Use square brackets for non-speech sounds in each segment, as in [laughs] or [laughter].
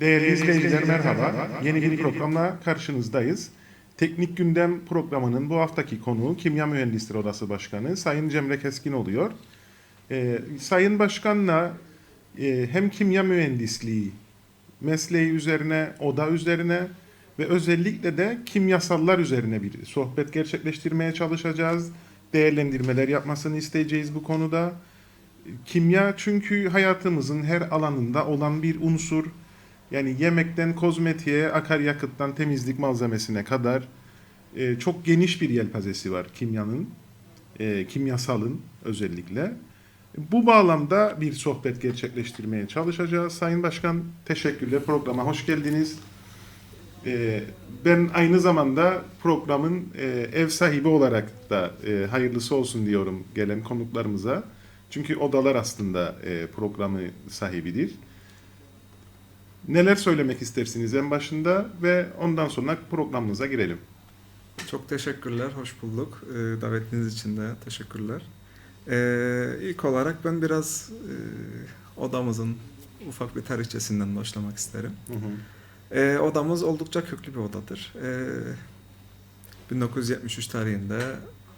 Değerli izleyiciler merhaba. Yeni bir programla karşınızdayız. Teknik Gündem programının bu haftaki konuğu Kimya Mühendisleri Odası Başkanı Sayın Cemre Keskin oluyor. Ee, Sayın Başkan'la e, hem kimya mühendisliği mesleği üzerine, oda üzerine ve özellikle de kimyasallar üzerine bir sohbet gerçekleştirmeye çalışacağız. Değerlendirmeler yapmasını isteyeceğiz bu konuda. Kimya çünkü hayatımızın her alanında olan bir unsur. Yani yemekten kozmetiğe, akaryakıttan temizlik malzemesine kadar e, çok geniş bir yelpazesi var kimyanın, e, kimyasalın özellikle. Bu bağlamda bir sohbet gerçekleştirmeye çalışacağız. Sayın Başkan teşekkürler programa hoş geldiniz. E, ben aynı zamanda programın e, ev sahibi olarak da e, hayırlısı olsun diyorum gelen konuklarımıza. Çünkü odalar aslında e, programı sahibidir. Neler söylemek istersiniz en başında ve ondan sonra programımıza girelim. Çok teşekkürler, hoş bulduk. Ee, davetiniz için de teşekkürler. Ee, ilk olarak ben biraz e, odamızın ufak bir tarihçesinden başlamak isterim. Hı hı. Ee, odamız oldukça köklü bir odadır. Ee, 1973 tarihinde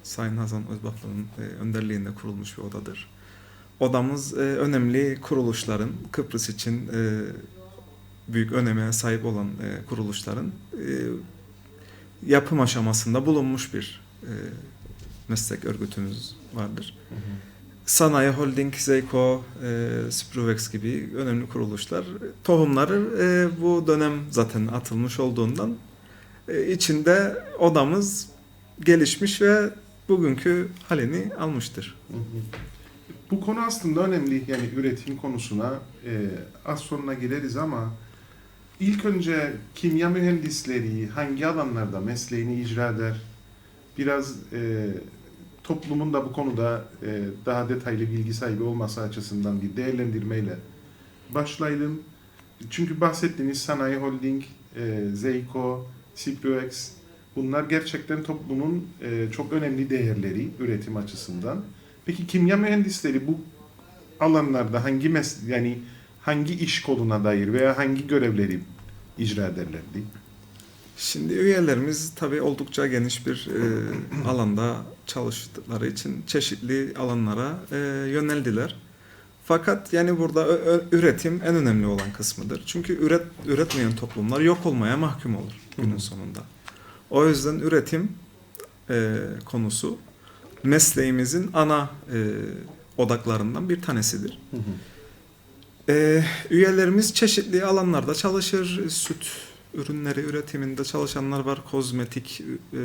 Sayın Hasan Özbaklı'nın e, önderliğinde kurulmuş bir odadır. Odamız e, önemli kuruluşların, Kıbrıs için e, büyük öneme sahip olan e, kuruluşların e, yapım aşamasında bulunmuş bir e, meslek örgütümüz vardır. Hı hı. Sanayi Holding, Zeyko, e, Spruvex gibi önemli kuruluşlar tohumları e, bu dönem zaten atılmış olduğundan e, içinde odamız gelişmiş ve bugünkü halini almıştır. Hı hı. Bu konu aslında önemli. Yani üretim konusuna e, az sonra gireriz ama ilk önce kimya mühendisleri hangi alanlarda mesleğini icra eder? Biraz e, toplumun da bu konuda e, daha detaylı bilgi sahibi olması açısından bir değerlendirmeyle başlayalım. Çünkü bahsettiğiniz Sanayi Holding, e, Zeyko, Ciproex bunlar gerçekten toplumun e, çok önemli değerleri üretim açısından. Peki kimya mühendisleri bu alanlarda hangi mes yani hangi iş koluna dair veya hangi görevleri icra ederlerdi? Şimdi üyelerimiz tabii oldukça geniş bir e, alanda çalıştıkları için çeşitli alanlara e, yöneldiler. Fakat yani burada üretim en önemli olan kısmıdır. Çünkü üret üretmeyen toplumlar yok olmaya mahkum olur günün sonunda. O yüzden üretim e, konusu mesleğimizin ana e, odaklarından bir tanesidir. Hı hı. Ee, üyelerimiz çeşitli alanlarda çalışır. Süt ürünleri üretiminde çalışanlar var. Kozmetik e,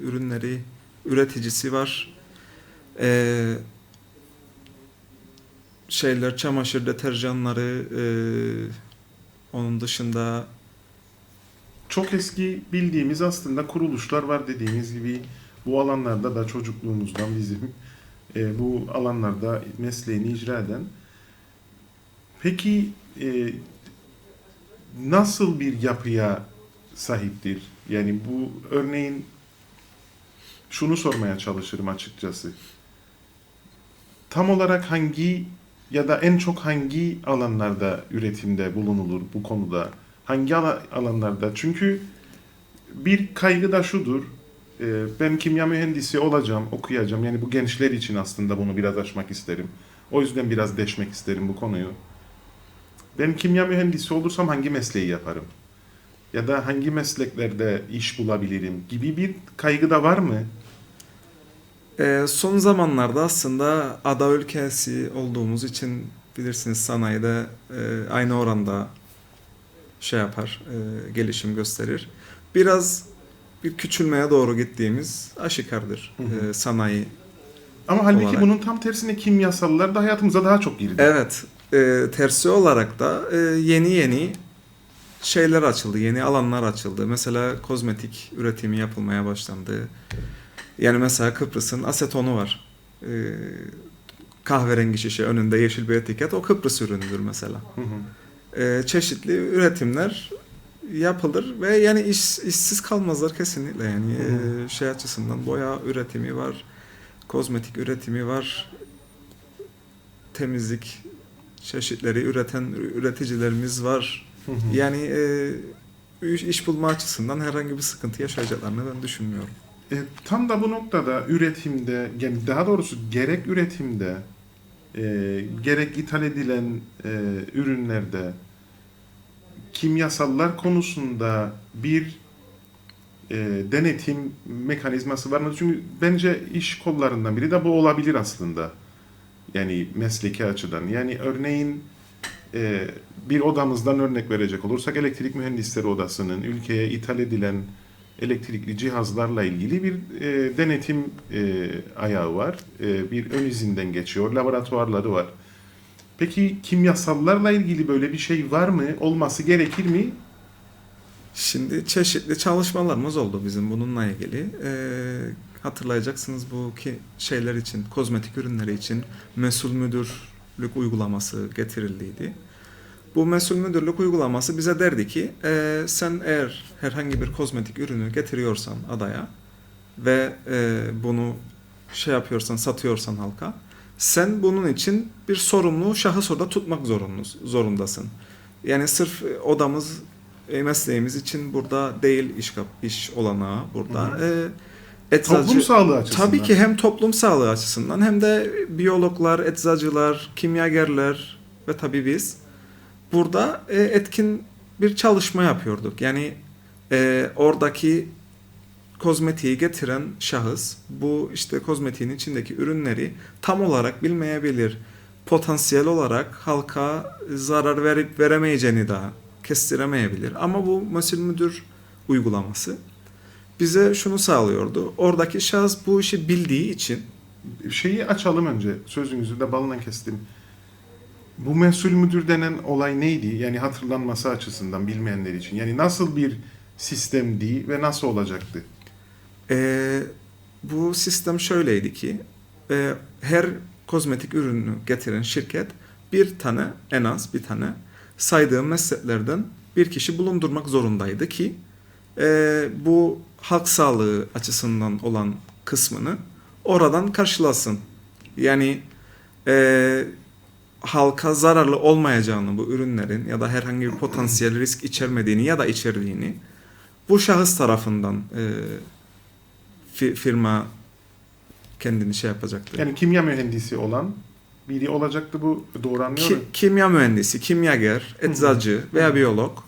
ürünleri üreticisi var. Ee, şeyler, çamaşır deterjanları, e, onun dışında Çok eski bildiğimiz aslında kuruluşlar var dediğimiz gibi bu alanlarda da çocukluğumuzdan bizim e, bu alanlarda mesleğini icra eden. Peki e, nasıl bir yapıya sahiptir? Yani bu örneğin şunu sormaya çalışırım açıkçası. Tam olarak hangi ya da en çok hangi alanlarda üretimde bulunulur bu konuda? Hangi ala- alanlarda? Çünkü bir kaygı da şudur. e, Ben kimya mühendisi olacağım, okuyacağım. Yani bu gençler için aslında bunu biraz açmak isterim. O yüzden biraz deşmek isterim bu konuyu. Ben kimya mühendisi olursam hangi mesleği yaparım? Ya da hangi mesleklerde iş bulabilirim gibi bir kaygı da var mı? Ee, son zamanlarda aslında ada ülkesi olduğumuz için bilirsiniz sanayide e, aynı oranda şey yapar, e, gelişim gösterir. Biraz bir küçülmeye doğru gittiğimiz aşikardır Hı hı. e, sanayi. Ama halbuki Olarak. bunun tam tersine kimyasallar da hayatımıza daha çok girdi. Evet, e, tersi olarak da e, yeni yeni şeyler açıldı, yeni alanlar açıldı. Mesela kozmetik üretimi yapılmaya başlandı. Yani mesela Kıbrıs'ın asetonu var. E, kahverengi şişe önünde yeşil bir etiket o Kıbrıs ürünüdür mesela. Hı hı. E, çeşitli üretimler yapılır ve yani iş, işsiz kalmazlar kesinlikle yani Hı E, şey açısından boya üretimi var, kozmetik üretimi var, temizlik çeşitleri üreten üreticilerimiz var. Hı hı. Yani e, iş iş bulma açısından herhangi bir sıkıntı yaşayacaklarını ben düşünmüyorum. E, tam da bu noktada üretimde, yani daha doğrusu gerek üretimde, e, gerek ithal edilen e, ürünlerde kimyasallar konusunda bir e, denetim mekanizması var mı? Çünkü bence iş kollarından biri de bu olabilir aslında. Yani mesleki açıdan. Yani örneğin e, bir odamızdan örnek verecek olursak elektrik mühendisleri odasının ülkeye ithal edilen elektrikli cihazlarla ilgili bir e, denetim e, ayağı var. E, bir ön izinden geçiyor. Laboratuvarları var. Peki kimyasallarla ilgili böyle bir şey var mı? Olması gerekir mi? Şimdi çeşitli çalışmalarımız oldu bizim bununla ilgili. Ee, hatırlayacaksınız bu ki şeyler için, kozmetik ürünleri için mesul müdürlük uygulaması getirildiydi. Bu mesul müdürlük uygulaması bize derdi ki e, sen eğer herhangi bir kozmetik ürünü getiriyorsan adaya ve e, bunu şey yapıyorsan, satıyorsan halka sen bunun için bir sorumlu şahıs orada tutmak zorunlus- zorundasın. Yani sırf e, odamız e, mesleğimiz için burada değil iş iş olanağı burada. Hı E, eczacı- Toplum sağlığı açısından. Tabii ki hem toplum sağlığı açısından hem de biyologlar, eczacılar, kimyagerler ve tabii biz burada e, etkin bir çalışma yapıyorduk. Yani e, oradaki kozmetiği getiren şahıs bu işte kozmetiğin içindeki ürünleri tam olarak bilmeyebilir. Potansiyel olarak halka zarar verip veremeyeceğini daha kestiremeyebilir. Ama bu mesul müdür uygulaması bize şunu sağlıyordu. Oradaki şahıs bu işi bildiği için Şeyi açalım önce. Sözünüzü de balından kestim. Bu mesul müdür denen olay neydi? Yani hatırlanması açısından bilmeyenler için. Yani nasıl bir sistemdi ve nasıl olacaktı? Ee, bu sistem şöyleydi ki e, her kozmetik ürünü getiren şirket bir tane en az bir tane saydığım mesleklerden bir kişi bulundurmak zorundaydı ki e, bu halk sağlığı açısından olan kısmını oradan karşılasın. Yani e, halka zararlı olmayacağını bu ürünlerin ya da herhangi bir potansiyel risk içermediğini ya da içerdiğini bu şahıs tarafından e, fi- firma kendini şey yapacaktı. Yani kimya mühendisi olan biri olacaktı bu. Doğru Ki- anlıyorum. kimya mühendisi, kimyager, eczacı veya biyolog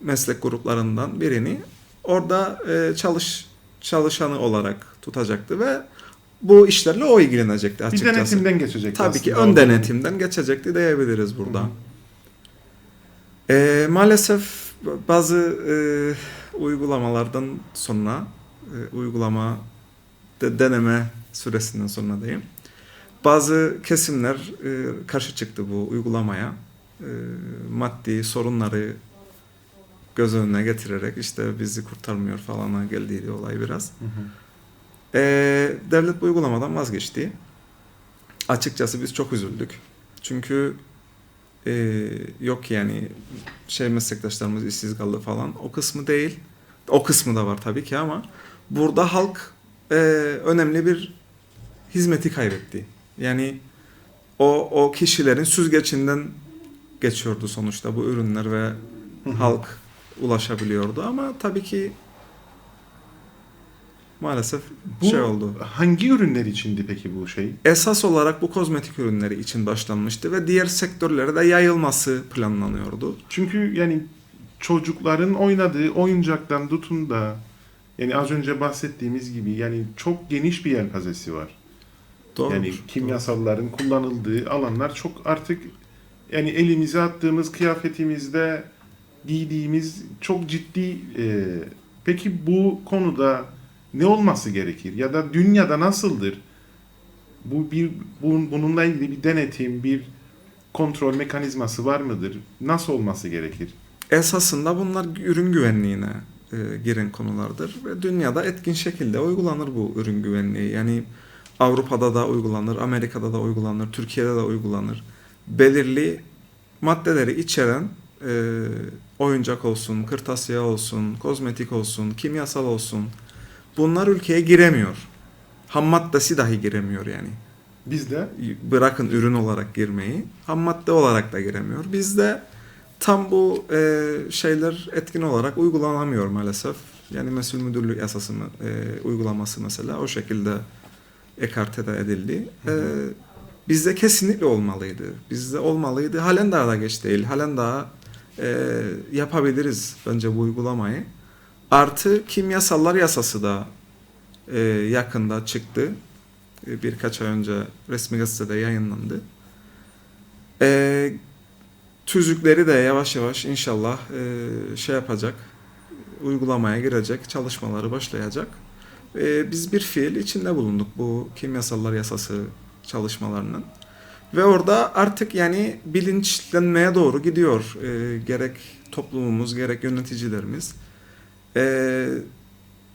meslek gruplarından birini orada e, çalış çalışanı olarak tutacaktı ve bu işlerle o ilgilenecekti Bir açıkçası. denetimden geçecekti Tabii ki ön denetimden geçecekti diyebiliriz burada. E, maalesef bazı e, uygulamalardan sonra e, uygulama de, deneme süresinden sonra diyeyim. Bazı kesimler e, karşı çıktı bu uygulamaya. E, maddi sorunları göz önüne getirerek işte bizi kurtarmıyor falana geldiydi olay biraz. Hı hı. E, devlet bu uygulamadan vazgeçti. Açıkçası biz çok üzüldük. Çünkü e, yok yani şey meslektaşlarımız işsiz kaldı falan o kısmı değil. O kısmı da var tabii ki ama burada halk e, önemli bir hizmeti kaybetti. Yani o o kişilerin süzgecinden geçiyordu sonuçta bu ürünler ve halk ulaşabiliyordu ama tabii ki maalesef Bu şey oldu. hangi ürünler içindi peki bu şey? Esas olarak bu kozmetik ürünleri için başlanmıştı ve diğer sektörlere de yayılması planlanıyordu. Çünkü yani çocukların oynadığı oyuncaktan tutun da yani az önce bahsettiğimiz gibi yani çok geniş bir yelpazesi var. Doğru. Yani kimyasalların kullanıldığı alanlar çok artık yani elimize attığımız kıyafetimizde giydiğimiz çok ciddi. e, peki bu konuda ne olması gerekir ya da dünyada nasıldır? Bu bir bu- bununla ilgili bir denetim, bir kontrol mekanizması var mıdır? Nasıl olması gerekir? Esasında bunlar ürün güvenliğine e, giren konulardır ve dünyada etkin şekilde uygulanır bu ürün güvenliği. Yani Avrupa'da da uygulanır, Amerika'da da uygulanır, Türkiye'de de uygulanır. Belirli maddeleri içeren e, oyuncak olsun, kırtasiye olsun, kozmetik olsun, kimyasal olsun bunlar ülkeye giremiyor. Ham maddesi dahi giremiyor yani. Bizde bırakın ürün olarak girmeyi ham madde olarak da giremiyor. Bizde tam bu e, şeyler etkin olarak uygulanamıyor maalesef. Yani mesul müdürlük yasası e, uygulaması mesela o şekilde ekarte de edildi. E, bizde kesinlikle olmalıydı. Bizde olmalıydı. Halen daha da geç değil. Halen daha e, yapabiliriz bence bu uygulamayı. Artı kimyasallar yasası da e, yakında çıktı. E, birkaç ay önce resmi gazetede yayınlandı. E, tüzükleri de yavaş yavaş inşallah e, şey yapacak, uygulamaya girecek, çalışmaları başlayacak. E, biz bir fiil içinde bulunduk bu kimyasallar yasası çalışmalarının. Ve orada artık yani bilinçlenmeye doğru gidiyor e, gerek toplumumuz gerek yöneticilerimiz. E,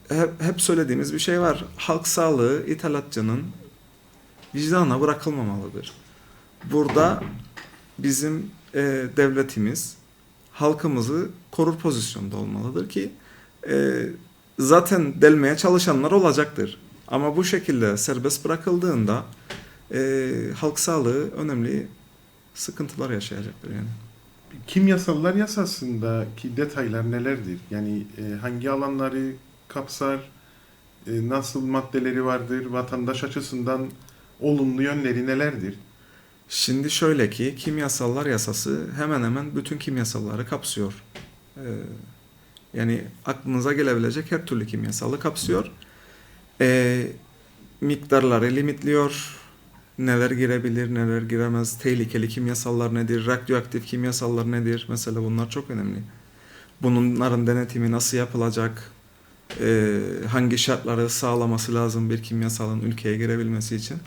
hep, hep söylediğimiz bir şey var. Halk sağlığı ithalatçının vicdanına bırakılmamalıdır. Burada bizim e, devletimiz halkımızı korur pozisyonda olmalıdır ki e, zaten delmeye çalışanlar olacaktır. Ama bu şekilde serbest bırakıldığında e, halk sağlığı önemli sıkıntılar yaşayacaktır yani. Kimyasallar yasasındaki detaylar nelerdir? Yani e, hangi alanları kapsar? E, nasıl maddeleri vardır? Vatandaş açısından olumlu yönleri nelerdir? Şimdi şöyle ki kimyasallar yasası hemen hemen bütün kimyasalları kapsıyor. Ee, yani aklınıza gelebilecek her türlü kimyasalı kapsıyor. Ee, miktarları limitliyor. Neler girebilir, neler giremez, tehlikeli kimyasallar nedir, radyoaktif kimyasallar nedir? Mesela bunlar çok önemli. Bunların denetimi nasıl yapılacak? Ee, hangi şartları sağlaması lazım bir kimyasalın ülkeye girebilmesi için?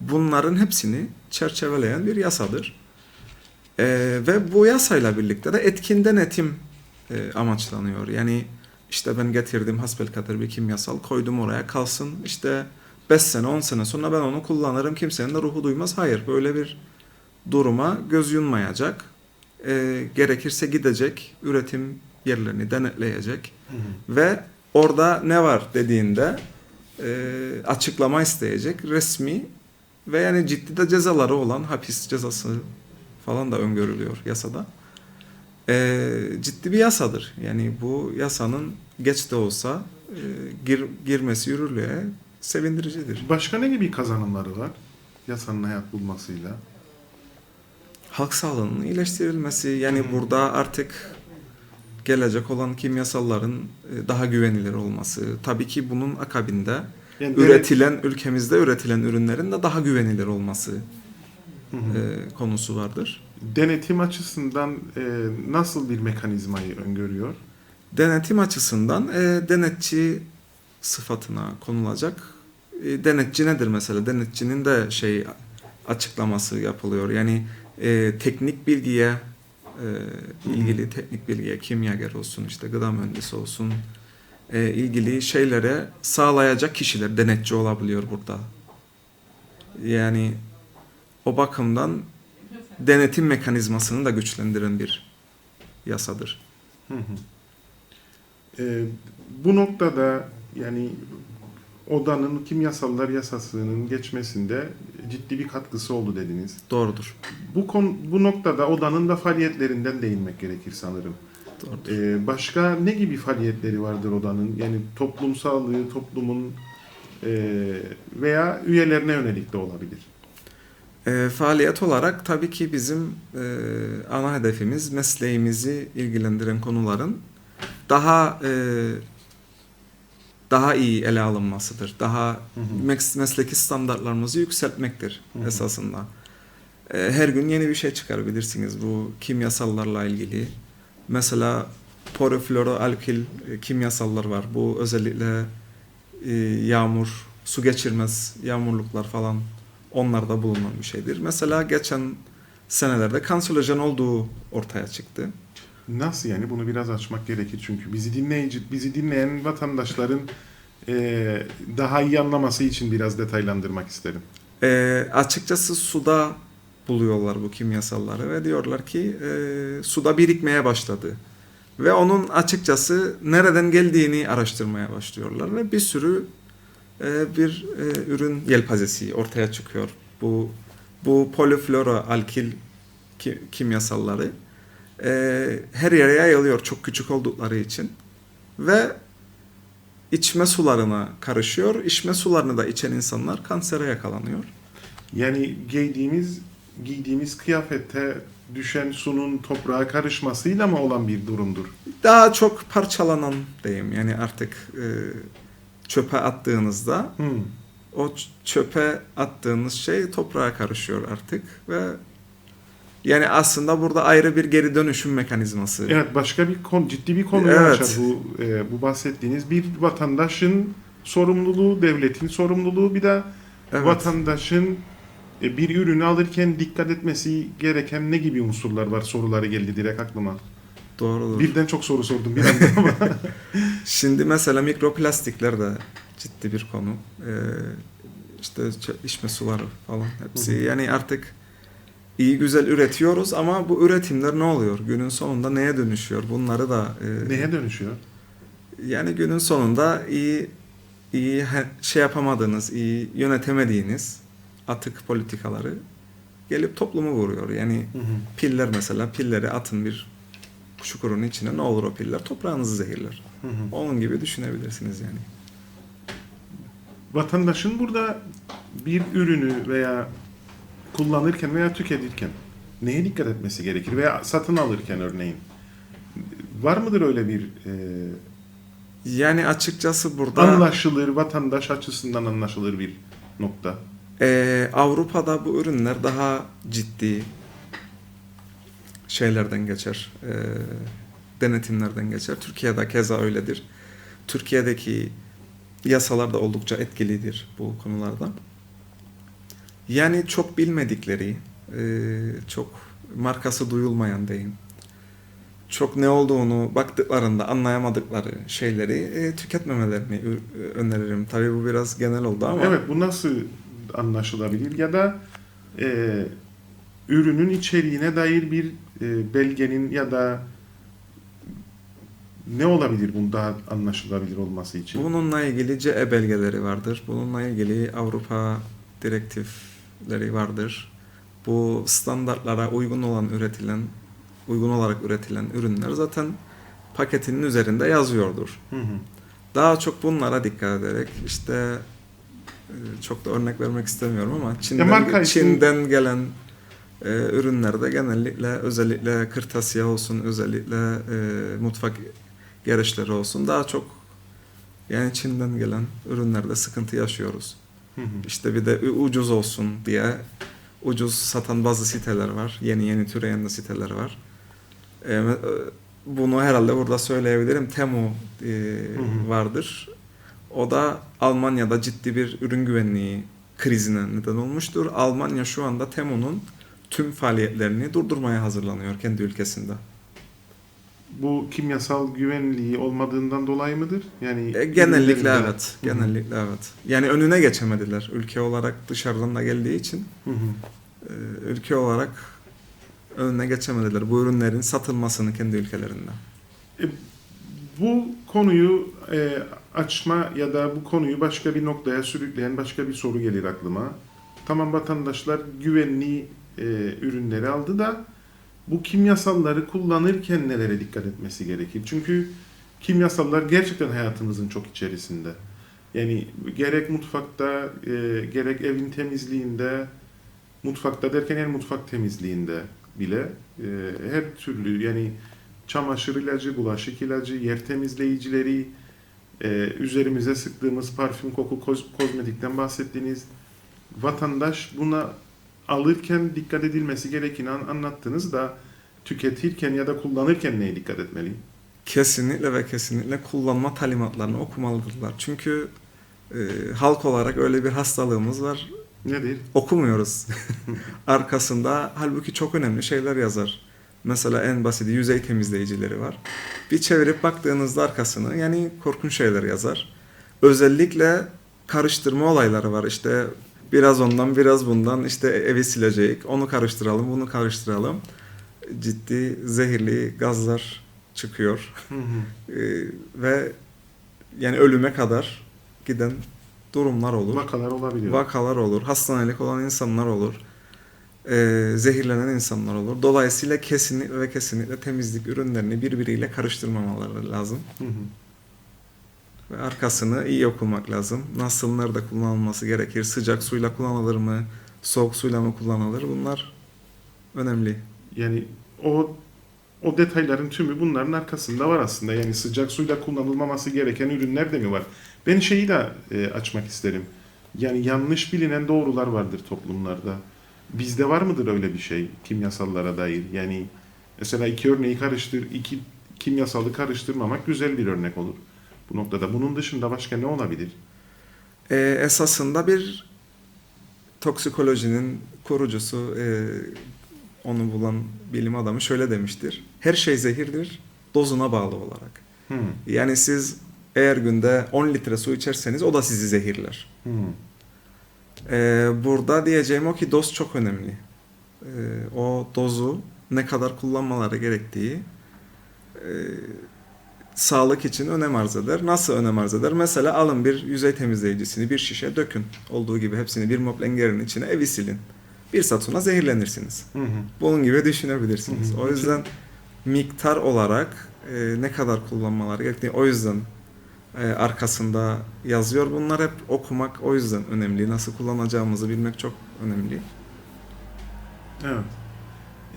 Bunların hepsini çerçeveleyen bir yasadır. Ee, ve bu yasayla birlikte de etkin denetim e, amaçlanıyor. Yani işte ben getirdim hasbelkader bir kimyasal koydum oraya kalsın işte 5 sene 10 sene sonra ben onu kullanırım kimsenin de ruhu duymaz. Hayır böyle bir duruma göz yummayacak. Ee, gerekirse gidecek üretim yerlerini denetleyecek ve orada ne var dediğinde e, açıklama isteyecek resmi ve yani ciddi de cezaları olan hapis cezası falan da öngörülüyor yasada. Ee, ciddi bir yasadır. Yani bu yasanın geç de olsa e, gir, girmesi yürürlüğe sevindiricidir. Başka ne gibi kazanımları var yasanın hayat bulmasıyla? Halk sağlığının iyileştirilmesi yani Hı. burada artık gelecek olan kimyasalların e, daha güvenilir olması. Tabii ki bunun akabinde Yani üretilen ülkemizde üretilen ürünlerin de daha güvenilir olması Hı hı. e, konusu vardır. Denetim açısından e, nasıl bir mekanizmayı öngörüyor? Denetim açısından e, denetçi sıfatına konulacak. E, denetçi nedir mesela? Denetçinin de şey açıklaması yapılıyor. Yani e, teknik bilgiye e, ilgili teknik bilgiye kimyager olsun işte gıda mühendisi olsun e, ilgili şeylere sağlayacak kişiler denetçi olabiliyor burada. Yani o bakımdan denetim mekanizmasını da güçlendiren bir yasadır. Hı hı. E, bu noktada yani odanın kimyasallar yasasının geçmesinde ciddi bir katkısı oldu dediniz. Doğrudur. Bu konu, bu noktada odanın da faaliyetlerinden değinmek gerekir sanırım. Doğrudur. Ee, başka ne gibi faaliyetleri vardır odanın? Yani toplum sağlığı, toplumun e, veya üyelerine yönelik de olabilir. E, faaliyet olarak tabii ki bizim e, ana hedefimiz mesleğimizi ilgilendiren konuların daha e, daha iyi ele alınmasıdır. Daha Hı hı. mes- mesleki standartlarımızı yükseltmektir Hı hı. esasında. E, her gün yeni bir şey çıkarabilirsiniz bu kimyasallarla ilgili. Mesela polifloroalkil e, kimyasallar var. Bu özellikle e, yağmur, su geçirmez yağmurluklar falan onlarda bulunan bir şeydir. Mesela geçen senelerde kanserojen olduğu ortaya çıktı. Nasıl yani? Bunu biraz açmak gerekir çünkü bizi dinleyici, bizi dinleyen vatandaşların e, daha iyi anlaması için biraz detaylandırmak isterim. E, açıkçası suda buluyorlar bu kimyasalları ve diyorlar ki e, suda birikmeye başladı. Ve onun açıkçası nereden geldiğini araştırmaya başlıyorlar ve bir sürü e, bir e, ürün yelpazesi ortaya çıkıyor. Bu bu polifloroalkil ki, kimyasalları e, her yere yayılıyor çok küçük oldukları için ve içme sularına karışıyor. İçme sularını da içen insanlar kansere yakalanıyor. Yani giydiğimiz giydiğimiz kıyafette düşen sunun toprağa karışmasıyla mı olan bir durumdur? Daha çok parçalanan diyeyim yani artık e, çöpe attığınızda Hmm. o çöpe attığınız şey toprağa karışıyor artık ve yani aslında burada ayrı bir geri dönüşüm mekanizması. Evet başka bir konu, ciddi bir konu Evet. açar bu e, bu bahsettiğiniz bir vatandaşın sorumluluğu, devletin sorumluluğu bir de Evet. vatandaşın e, bir ürünü alırken dikkat etmesi gereken ne gibi unsurlar var soruları geldi direkt aklıma. Doğrudur. Birden çok soru sordum bir anda ama. [laughs] Şimdi mesela mikroplastikler de ciddi bir konu. Ee, işte içme suları falan hepsi. Hı hı. Yani artık iyi güzel üretiyoruz ama bu üretimler ne oluyor? Günün sonunda neye dönüşüyor? Bunları da e, Neye dönüşüyor? yani günün sonunda iyi iyi şey yapamadığınız, iyi yönetemediğiniz atık politikaları gelip toplumu vuruyor. Yani Hı hı. piller mesela pilleri atın bir çukurun içine ne olur o piller? Toprağınızı zehirler. Hı hı. Onun gibi düşünebilirsiniz yani. Vatandaşın burada bir ürünü veya kullanırken veya tüketirken neye dikkat etmesi gerekir veya satın alırken örneğin var mıdır öyle bir e, Yani açıkçası burada anlaşılır vatandaş açısından anlaşılır bir nokta? eee, Avrupa'da bu ürünler daha ciddi şeylerden geçer. eee, denetimlerden geçer. Türkiye'de keza öyledir. Türkiye'deki yasalar da oldukça etkilidir bu konularda. Yani çok bilmedikleri, eee, çok markası duyulmayan diyeyim. Çok ne olduğunu baktıklarında anlayamadıkları şeyleri e, tüketmemelerini ü- öneririm. Tabii bu biraz genel oldu ama Evet bu nasıl anlaşılabilir ya da e, ürünün içeriğine dair bir e, belgenin ya da ne olabilir bunun daha anlaşılabilir olması için? bununla ilgili CE belgeleri vardır. Bununla ilgili Avrupa direktifleri vardır. Bu standartlara uygun olan üretilen, uygun olarak üretilen ürünler zaten paketinin üzerinde yazıyordur. Hı hı. Daha çok bunlara dikkat ederek işte e, çok da örnek vermek istemiyorum ama Çin'den, isim- Çin'den gelen e, ürünlerde genellikle özellikle kırtasiye olsun, özellikle e, mutfak gereçleri olsun daha çok yani Çin'den gelen ürünlerde sıkıntı yaşıyoruz. Hı hı. İşte bir de ucuz olsun diye ucuz satan bazı siteler var. Yeni yeni türeyen de siteler var. Ee, e, bunu herhalde burada söyleyebilirim. Temu e, hı. vardır. O da Almanya'da ciddi bir ürün güvenliği krizine neden olmuştur. Almanya şu anda Temu'nun tüm faaliyetlerini durdurmaya hazırlanıyor kendi ülkesinde. Bu kimyasal güvenliği olmadığından dolayı mıdır? Yani E, genellikle ürünlerinde- evet. Genellikle evet. Yani önüne geçemediler. Ülke olarak dışarıdan da geldiği için e, ülke olarak önüne geçemediler bu ürünlerin satılmasını kendi ülkelerinde. E, bu konuyu e, açma ya da bu konuyu başka bir noktaya sürükleyen başka bir soru gelir aklıma. Tamam vatandaşlar güvenli e, ürünleri aldı da bu kimyasalları kullanırken nelere dikkat etmesi gerekir? Çünkü kimyasallar gerçekten hayatımızın çok içerisinde. Yani gerek mutfakta, e, gerek evin temizliğinde, mutfakta derken her mutfak temizliğinde bile e, her türlü yani çamaşır ilacı, bulaşık ilacı, yer temizleyicileri, e, üzerimize sıktığımız parfüm, koku, koz- kozmetikten bahsettiğiniz vatandaş buna alırken dikkat edilmesi gerektiğini an- anlattınız da tüketirken ya da kullanırken neye dikkat etmeli? Kesinlikle ve kesinlikle kullanma talimatlarını okumalıdırlar. Çünkü e, halk olarak öyle bir hastalığımız var. Nedir? Okumuyoruz. [laughs] Arkasında halbuki çok önemli şeyler yazar. Mesela en basiti yüzey temizleyicileri var. Bir çevirip baktığınızda arkasını yani korkunç şeyler yazar. Özellikle karıştırma olayları var. İşte biraz ondan biraz bundan işte evi silecek. Onu karıştıralım bunu karıştıralım. Ciddi zehirli gazlar çıkıyor. Hı hı. [laughs] Ee, ve yani ölüme kadar giden durumlar olur. Vakalar olabiliyor. Vakalar olur, hastanelik olan insanlar olur. e, zehirlenen insanlar olur. Dolayısıyla kesinlikle ve kesinlikle temizlik ürünlerini birbiriyle karıştırmamaları lazım. Hı hı. Ve arkasını iyi okumak lazım. Nasıl, nerede kullanılması gerekir? Sıcak suyla kullanılır mı? Soğuk suyla mı kullanılır? Bunlar önemli. Yani o o detayların tümü bunların arkasında var aslında. Yani sıcak suyla kullanılmaması gereken ürünler de mi var? Ben şeyi de e, açmak isterim. Yani yanlış bilinen doğrular vardır toplumlarda. Bizde var mıdır öyle bir şey kimyasallara dair? Yani mesela iki örneği karıştır, iki kimyasalı karıştırmamak güzel bir örnek olur bu noktada. Bunun dışında başka ne olabilir? E, esasında bir toksikolojinin kurucusu, e, onu bulan bilim adamı şöyle demiştir. Her şey zehirdir, dozuna bağlı olarak. Hı, Yani siz eğer günde 10 litre su içerseniz o da sizi zehirler. hı, Ee, burada diyeceğim o ki doz çok önemli. Ee, o dozu ne kadar kullanmaları gerektiği e, sağlık için önem arz eder. Nasıl önem arz eder? Mesela alın bir yüzey temizleyicisini bir şişe dökün. Olduğu gibi hepsini bir mop lengerin içine evi silin. Bir saat sonra zehirlenirsiniz. hı, hı. Bunun gibi düşünebilirsiniz. Hı hı. O yüzden miktar olarak e, ne kadar kullanmaları gerektiği o yüzden e, arkasında yazıyor. Bunlar hep okumak o yüzden önemli. Nasıl kullanacağımızı bilmek çok önemli. Evet.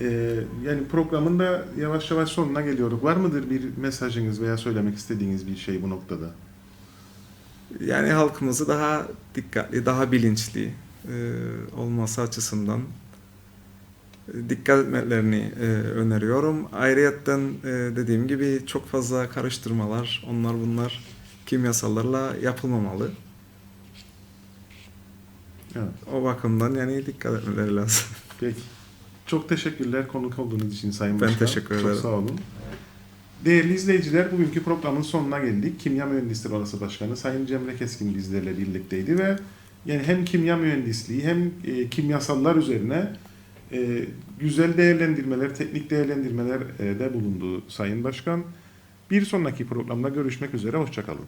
Ee, yani programın da yavaş yavaş sonuna geliyoruz. Var mıdır bir mesajınız veya söylemek istediğiniz bir şey bu noktada? Yani halkımızı daha dikkatli, daha bilinçli e, olması açısından e, dikkat etmelerini e, öneriyorum. Ayrıyetten e, dediğim gibi çok fazla karıştırmalar, onlar bunlar kimyasallarla yapılmamalı. Evet. O bakımdan yani dikkat etmeleri lazım. Peki. Çok teşekkürler konuk olduğunuz için Sayın Ben Başkan. teşekkür Çok ederim. sağ olun. Değerli izleyiciler, bugünkü programın sonuna geldik. Kimya Mühendisleri Odası Başkanı Sayın Cemre Keskin bizlerle birlikteydi ve yani hem kimya mühendisliği hem e, kimyasallar üzerine e, güzel değerlendirmeler, teknik değerlendirmeler e, de bulundu Sayın Başkan. Bir sonraki programda görüşmek üzere, hoşçakalın.